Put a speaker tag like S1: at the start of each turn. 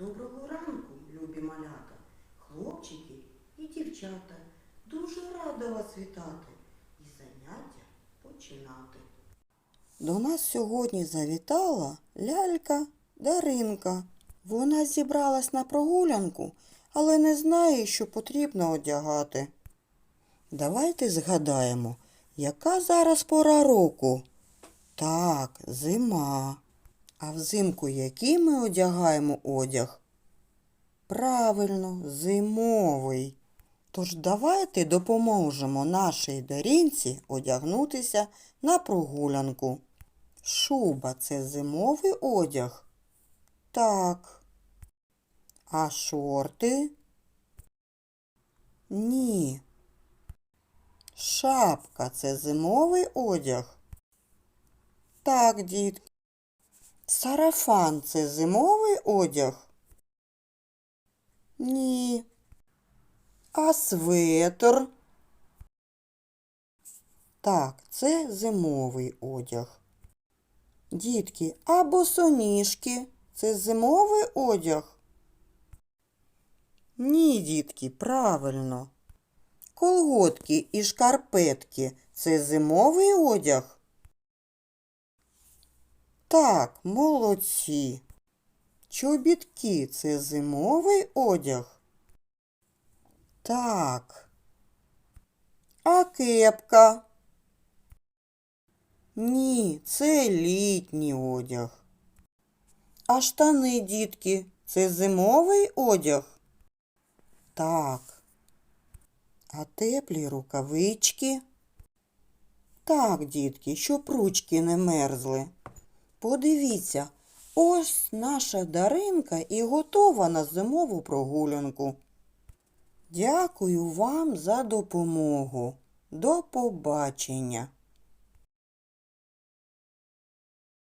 S1: Доброго ранку, любі малята, хлопчики і дівчата. Дуже рада вас вітати і заняття починати. До нас сьогодні завітала лялька Даринка. Вона зібралась на прогулянку, але не знає, що потрібно одягати. Давайте згадаємо, яка зараз пора року. Так, зима. А взимку який ми одягаємо одяг? Правильно, зимовий. Тож давайте допоможемо нашій Даринці одягнутися на прогулянку. Шуба це зимовий одяг? Так. А шорти? Ні. Шапка це зимовий одяг? Так, дітки. Сарафан це зимовий одяг? Ні. А светр? Так, це зимовий одяг. Дітки, а босоніжки це зимовий одяг? Ні, дітки, правильно. Колготки і шкарпетки це зимовий одяг? Так, молодці. Чобітки це зимовий одяг? Так. А кепка? Ні, це літній одяг. А штани, дітки, це зимовий одяг? Так. А теплі рукавички? Так, дітки, щоб ручки не мерзли. Подивіться, ось наша Даринка і готова на зимову прогулянку. Дякую вам за допомогу. До побачення.